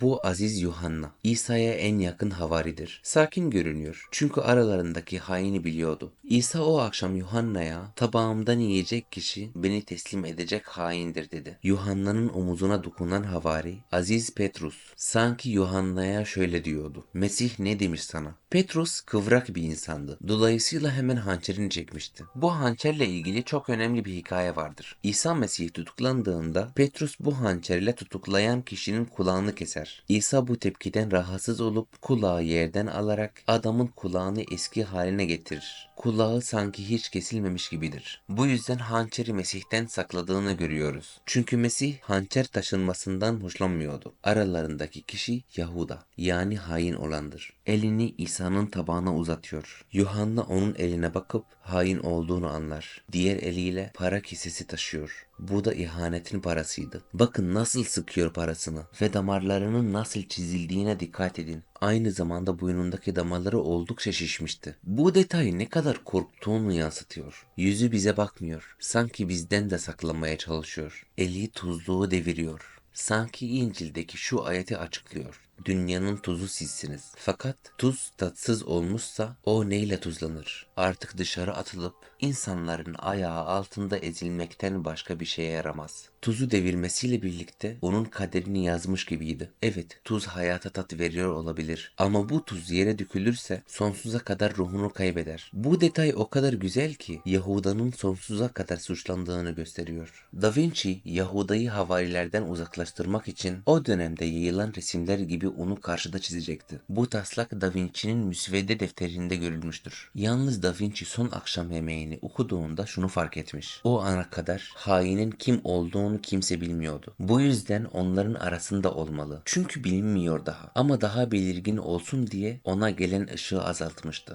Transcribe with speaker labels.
Speaker 1: Bu Aziz Yuhanna, İsa'ya en yakın havaridir. Sakin görünüyor çünkü aralarındaki haini biliyordu. İsa o akşam Yuhanna'ya tabağımdan yiyecek kişi beni teslim edecek haindir dedi. Yuhanna'nın omuzuna dokunan havari Aziz Petrus sanki Yuhanna'ya şöyle diyordu. Mesih ne demiş sana? Petrus kıvrak bir insandı. Dolayısıyla hemen hançerini çekmişti. Bu hançerle ilgili çok önemli bir hikaye vardır. İsa Mesih tutuklandığında Petrus bu hançerle tutuklayan kişinin kulağını keser. İsa bu tepkiden rahatsız olup kulağı yerden alarak adamın kulağını eski haline getirir. Kulağı sanki hiç kesilmemiş gibidir. Bu yüzden hançeri Mesih'ten sakladığını görüyoruz. Çünkü Mesih hançer taşınmasından hoşlanmıyordu. Aralarındaki kişi Yahuda yani hain olandır. Elini İsa'nın tabağına uzatıyor. Yuhanna onun eline bakıp hain olduğunu anlar. Diğer eliyle para kisesi taşıyor. Bu da ihanetin parasıydı. Bakın nasıl sıkıyor parasını ve damarlarının nasıl çizildiğine dikkat edin. Aynı zamanda boynundaki damarları oldukça şişmişti. Bu detay ne kadar korktuğunu yansıtıyor. Yüzü bize bakmıyor. Sanki bizden de saklamaya çalışıyor. Eli tuzluğu deviriyor. Sanki İncil'deki şu ayeti açıklıyor. Dünyanın tuzu sizsiniz. Fakat tuz tatsız olmuşsa o neyle tuzlanır? Artık dışarı atılıp insanların ayağı altında ezilmekten başka bir şeye yaramaz. Tuzu devirmesiyle birlikte onun kaderini yazmış gibiydi. Evet, tuz hayata tat veriyor olabilir. Ama bu tuz yere dökülürse sonsuza kadar ruhunu kaybeder. Bu detay o kadar güzel ki Yahuda'nın sonsuza kadar suçlandığını gösteriyor. Da Vinci Yahuda'yı havarilerden uzaklaştırmak için o dönemde yayılan resimler gibi onu karşıda çizecekti. Bu taslak Da Vinci'nin müsvedde defterinde görülmüştür. Yalnız Da Vinci son akşam yemeğini okuduğunda şunu fark etmiş. O ana kadar hainin kim olduğunu kimse bilmiyordu. Bu yüzden onların arasında olmalı. Çünkü bilinmiyor daha. Ama daha belirgin olsun diye ona gelen ışığı azaltmıştı.